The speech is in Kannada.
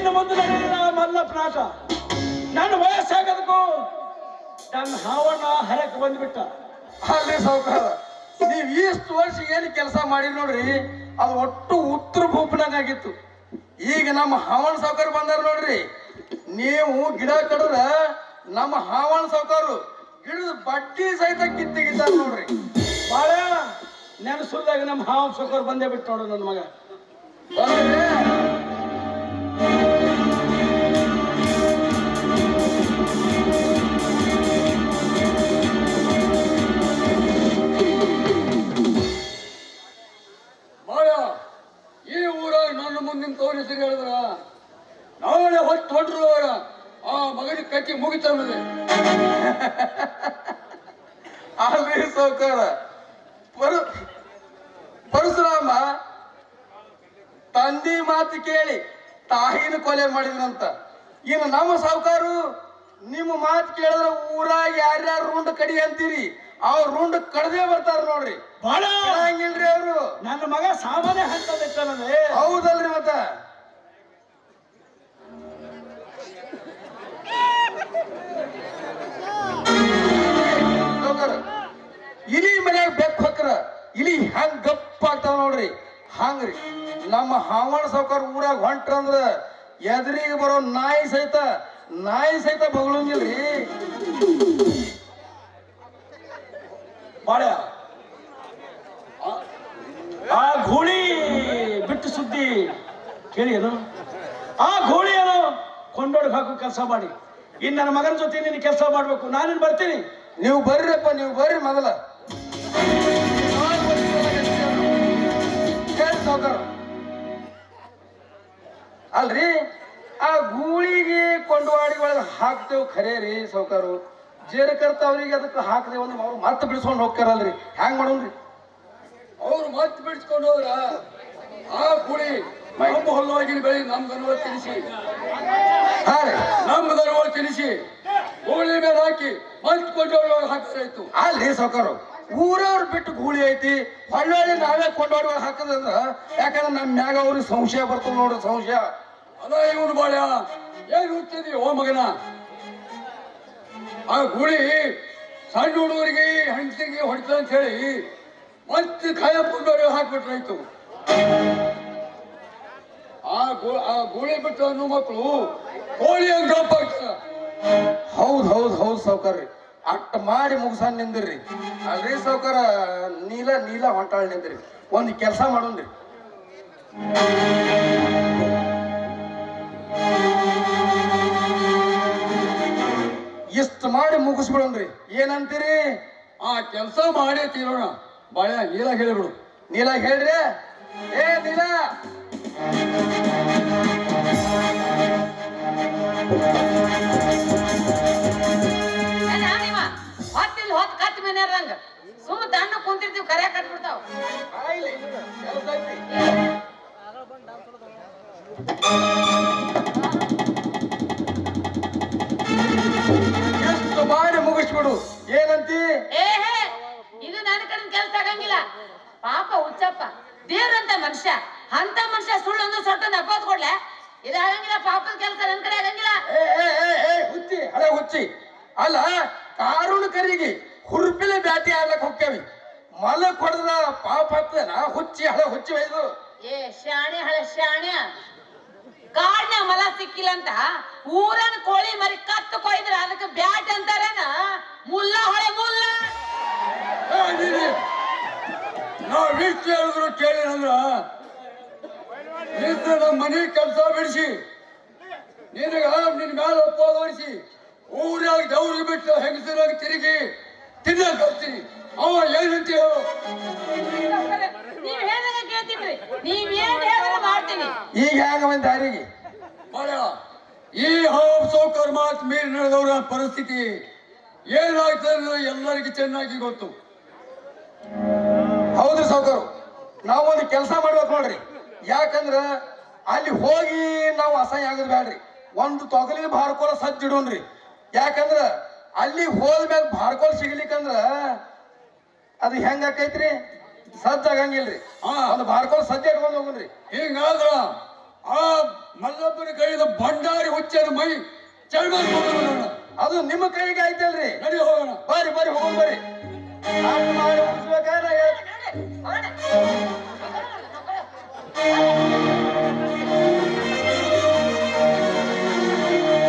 ಇನ್ನು ಮುಂದೆ ಮಲ್ಲ ಪ್ರಾಸ. ನನ್ನ ವಯಸ್ಸಾಗದಕ್ಕು ನನ್ನ ಹಾವಣ್ಣ ಹರಕ್ಕೆ ಬಂದ್ಬಿಟ್ಟ. ಅಲ್ಲಿ ಸಾವುಕಾರ ನೀವ್ ಇಷ್ಟು ವರ್ಷ ಏನು ಕೆಲಸ ಮಾಡಿ ನೋಡ್ರಿ ಅದು ಒಟ್ಟು ಉತ್ತರ ಭೂಪನಾಗ ಆಗಿತ್ತು. ಈಗ ನಮ್ಮ ಹಾವಣ ಸಾವುಕಾರ ಬಂದಾರ ನೋಡ್ರಿ. ನೀವು ಗಿಡ ಕಡ್ರ ನಮ್ಮ ಹಾವಣ ಸಾವುಕಾರು ಗಿಡದ ಬಟ್ಟಿ ಸಹಿತ ಕಿತ್ತಿಗಿದ್ದಾರೆ ನೋಡ್ರಿ. ಬಾಳ ನೆನಸುದಾಗ ನಮ್ಮ ಹಾವಣ್ ಸೌಕರ್ ಬಂದೇ ಬಿಟ್ಟು ನೋಡು ನನ್ನ ಮಗ. ಮುಂದಿನ ತೋರಿಸಿ ಹೇಳಿದ್ರ? ನಾಳೆ ಹೊತ್ತು ಅವರ ಆ ಮಗನಿಗೆ ಕಟ್ಟಿ ಮುಗಿತದೆ ಅಲ್ರಿ ಸೌಕಾರ ಪರ, ಪರಶುರಾಮ, ತಂದಿ ಮಾತು ಕೇಳಿ ತಾಯಿನ ಕೊಲೆ ಮಾಡಿದ್ರಂತ. ಇನ್ನು ನಮ್ಮ ಸಾವುಕಾರು, ನಿಮ್ಮ ಮಾತು ಕೇಳಿದ್ರೆ ಊರಾಗ ಯಾರ್ಯಾರು ರುಂಡ ಕಡಿ ಅಂತೀರಿ? ಅವ್ರ ರುಂಡ್ ಕಡ್ದೇ ಬರ್ತಾರ ನೋಡ್ರಿ. ಬಹಳ ಹಂಗಿಲ್ರಿ ಅವರು. ನನ್ನ ಮಗ ಸಾಮಾನ್ಯ ಹಂತದಿಟ್ಟನದೆ ಹೌದಲ್ರಿ ಮತ್ತ? ಇಲಿ ಮನ್ಯಾಗ ಬೆಕ್ಕ ಹಕ್ರ ಇಲಿ ಹೆಂಗ್ ಗಪ್ಪ ಆಗ್ತಾವ ನೋಡ್ರಿ. ಹಂಗ್ರಿ ನಮ್ಮ ಹಾವಣ ಸಾವುಕಾರ ಊರಾಗ ಹೊಂಟ್ರಂದ್ರ ಎದುರಿಗೆ ಬರೋ ನಾಯಿ ಸಹಿತ ನಾಯಿ ಸಹಿತ ಬಗಳಂಗಿಲ್ರಿ. ಬಾಳ. ಆ ಗೋಳಿ ಬಿಟ್ಟು ಸುದ್ದಿ ಕೇಳಿ ಅದು. ಆ ಗೋಳಿ ಏನು ಕೊಂಡೋಡ್ಗೆ ಹಾಕೋ ಕೆಲಸ ಮಾಡಿ. ಇನ್ನು ನನ್ನ ಮಗನ ಜೊತೆ ನೀನು ಕೆಲಸ ಮಾಡ್ಬೇಕು. ನಾನಿನ್ ಬರ್ತೀನಿ. ನೀವು ಬರ್ರಪ್ಪ, ನೀವು ಬರ್ರಿ ಮೊದಲ. ಅಲ್ರಿ? ಆ ಗೂಳಿಗೆ ಕೊಂಡವಾಡಿ ಒಳಗೆ ಹಾಕ್ತೇವೆ ಖರೇ ರೀ ಸಾವ್ಕಾರು. ಜೇರಕರ್ತ ಅವರಿಗೆ ಅದಕ್ಕೆ ಹಾಕ್ರಿ ಒಂದು ಅವ್ರು ಮತ್ತೆ ಬಿಡಿಸ್ಕೊಂಡು ಹೋಗ್ತಾರಲ್ರಿ. ಹ್ಯಾಂಗ್ ಮಾಡೋನ್ರಿ? ಅವ್ರು ಮತ್ತೆ ಬಿಡಿಸ್ಕೊಂಡು ಹೋದ್ರ ಆ ಕುಡಿ ನಮ್ಮ ಹೊಲವಾಗಿನ ಬೆಳಿ ನಮ್ ದನಗಳು ತಿನ್ನಿಸಿ. ಹಾ ರೀ. ನಮ್ಮ ದನಗಳು ತಿನ್ನಿಸಿ. ಗೋಳಿ ಮೇಲೆ ಹಾಕಿ ಮತ್ತೆ ಕೊಂಡೋಗಿ ಹಾಕಿದ್ರಾಯ್ತು. ಅಲ್ಲಿ ಸಾವ್ಕಾರು. ಊರವ್ರು ಬಿಟ್ಟು ಗೂಳಿ ಐತಿ. ಹೊಳ್ಳೊಳ್ಳಿ ನಾವೇ ಕೊಂಡೋಡುವ ಹಾಕದ್ರ ಹಾಕದಂದ್ರ ಯಾಕಂದ್ರೆ ನಮ್ಮ ಮ್ಯಾಗ ಅವ್ರಿಗೆ ಸಂಶಯ ಬರ್ತದ ನೋಡ್ರಿ ಸಂಶಯ. ಅದ ಇವನು ಬಾಳ್ಯ ಏನ್ ಹುಟ್ಟಿದಿ ಓ ಮಗನ? ಆ ಗುಳಿ ಸಣ್ಣ ಹುಡುಗರಿಗೆ, ಹೆಂಡತಿಗೆ ಹೊಡಿತ ಅಂತ ಹೇಳಿ ಮತ್ತೆ ಕಾಯ ಪುಂಡೋರಿ ಹಾಕ್ಬಿಟ್ರಾಯ್ತು ಆ ಆ ಗುಳಿ ಬಿಟ್ಟು ಅನ್ನೋ ಮಕ್ಕಳು ಕೋಳಿ ಅಂತ ಹೌದ್ ಹೌದ್ ಹೌದ್ ಸೌಕರ್ಯ ಅಟ್ಟ ಮಾಡಿ ಮುಗಿಸನ್ ನಿಂದ್ರಿ. ಅಲ್ರಿ ಸಾವ್ಕಾರ, ನೀಲ ನೀಲ ಹೊಂಟಾಳ್ ನಿಂದ್ರಿ. ಒಂದ್ ಕೆಲಸ ಮಾಡೋಣ್ರಿ. ಮುಗಿಸ್ಬಿಡೋಣ್ರಿ. ಏನಂತೀರಿ? ಆ ಕೆಲಸ ಮಾಡೇ ತೀರೋಣ. ಬಾಳೆ ನೀಲ ಹೇಳಿಬಿಡು. ನೀಲ ಹೇಳ್ರಿ? ಏ ನೀಲ! ಹೊತ್ತಿಲ್ ಹೊತ್ತು ಕತ್ ಮನ್ಯಾರಂಗ ಸುಮ್ಮ ತಣ್ಣ ಕುಂತಿರ್ತೀವಿ ಕರೆ ಕಟ್ಬಿಡ್ತಾವ. ಕೆಲ್ಸ ಐತಿ. ಏನಂತಿ? ಏ ಹೇ ಇದು ನನ್ನ ಕಡೆ ಕೆಲಸ ಆಗಂಗಿಲ್ಲ. ಪಾಪ ಹುಚ್ಚಪ್ಪ ದೇವ್ರಂತ ಮನುಷ್ಯ ಅಂತ ಮನುಷ್ಯ ಸುಳ್ಳು ಒಂದು ಸೊಟ್ಟೊಂದು ಅಪ್ಪತ್ ಕೊಡ್ಲೆ. ಇದಾಗಂಗಿಲ್ಲ ಪಾಪದ ಕೆಲಸ ನನ್ ಕಡೆ ಆಗಂಗಿಲ್ಲ. ಹುಚ್ಚಿ ಅಲ್ಲ ಹುಚ್ಚಿ. ಅಲ್ಲ ಕಾರುಣ ಕರಿಗೆ ಹುರುಪಿಲೆ ಬ್ಯಾಟಿ ಆಡ್ಲಕ್ ಹೋಗ್ತೇವಿ. ಮಲ ಕೊಡದ ಪಾಪ ಹತ್ತದ ಹುಚ್ಚಿ ಹಳೆ ಹುಚ್ಚಿ ಒಯ್ದು. ಏ ಶಾಣೆ ಹಳೆ ಶಾಣೆ. ಮಲ ಸಿಕ್ಕಿಲ್ಲ ಅಂತ ಊರನ್ ಕೋಳಿ ಮರಿ ಕತ್ತು ಕೊಯ್ದ್ರ ಅದಕ್ಕೆ ಬ್ಯಾಟ್ ಅಂತಾರೇನ? ಮುಲ್ಲ ಹೊಳೆ ಮುಲ್ಲ. ನಾವ್ ಇಷ್ಟು ಹೇಳಿದ್ರು ಕೇಳಿರಂದ್ರ ನಮ್ಮ ಮನೆ ಕೆಲಸ ಬಿಡಿಸಿ. ನಿನಗ ನಿನ್ ಮ್ಯಾಲ ಒಪ್ಪೋದು ಹೊಡಿಸಿ ಊರಾಗ ದೌರಿ ಬಿಟ್ಟು ಹೆಂಗಸರಾಗಿ ತಿರುಗಿ ತಿನ್ನಕ್ ಹೋಗ್ತೀನಿ ಅವ ಏನಂತ ಹೇಳು. ನೀವ್ ಹೇಳ್ದಂಗ ಕೇಳ್ತೀನಿ ನೀವ್ ಏನ್ ಹೇಳಿದ್ರೆ ಮಾಡ್ತೀನಿ. ಈಗ ಹೇಗ ಒಂದ್ ದಾರಿಗೆ? ಮಾಡ ಈ ಹಾವು ಸೌಕರ್ ಮಾತ್ ಮೀರಿ ನಡೆದವರ ಪರಿಸ್ಥಿತಿ ಏನಾಗ್ತದೆ ಎಲ್ಲರಿಗೂ ಚೆನ್ನಾಗಿ ಗೊತ್ತು. ಹೌದು ಸೌಕರು ನಾವೊಂದು ಕೆಲಸ ಮಾಡ್ಬೇಕು ನೋಡ್ರಿ. ಯಾಕಂದ್ರ ಅಲ್ಲಿ ಹೋಗಿ ನಾವು ಅಸಹ್ಯ ಆಗದ್ ಬೇಡ್ರಿ. ಒಂದು ತೊಗಲಿನ ಬಾರ್ಕೋಲ ಸಜ್ಜಿಡೋನ್ರಿ ಯಾಕಂದ್ರ ಅಲ್ಲಿ ಹೋದ್ಮ್ಯಾಗ ಬಾರ್ಕೋಲ್ ಸಿಗ್ಲಿಕ್ಕಂದ್ರ ಅದು ಹೆಂಗ್ ಆಕೈತ್ರಿ? ಸಜ್ಜಾಗಂಗಿಲ್ರಿ. ಒಂದು ಬಾರ್ಕೋಲ್ ಸಜ್ಜ ಇಟ್ಕೊಂಡು ಹೋಗುನ್ರಿ ಹಿಂಗಾದ್ರ ಆ ಮಲ್ಲಪ್ಪನ ಕೈಯಿಂದ ಭಂಡಾರಿ ಹುಚ್ಚನ ಮೈ ಚರ್ಮ ಅದು ನಿಮ್ಮ ಕೈಗೆ ಆಯ್ತಲ್ರಿ? ನಡಿ ಹೋಗೋಣ. ಬಾರಿ ಬಾರಿ ಹೋಗೋಣ ಬರ್ರಿ ಮಾಡಿ ಮುಗಿಸ್ಬೇಕಾದ್ರೆ.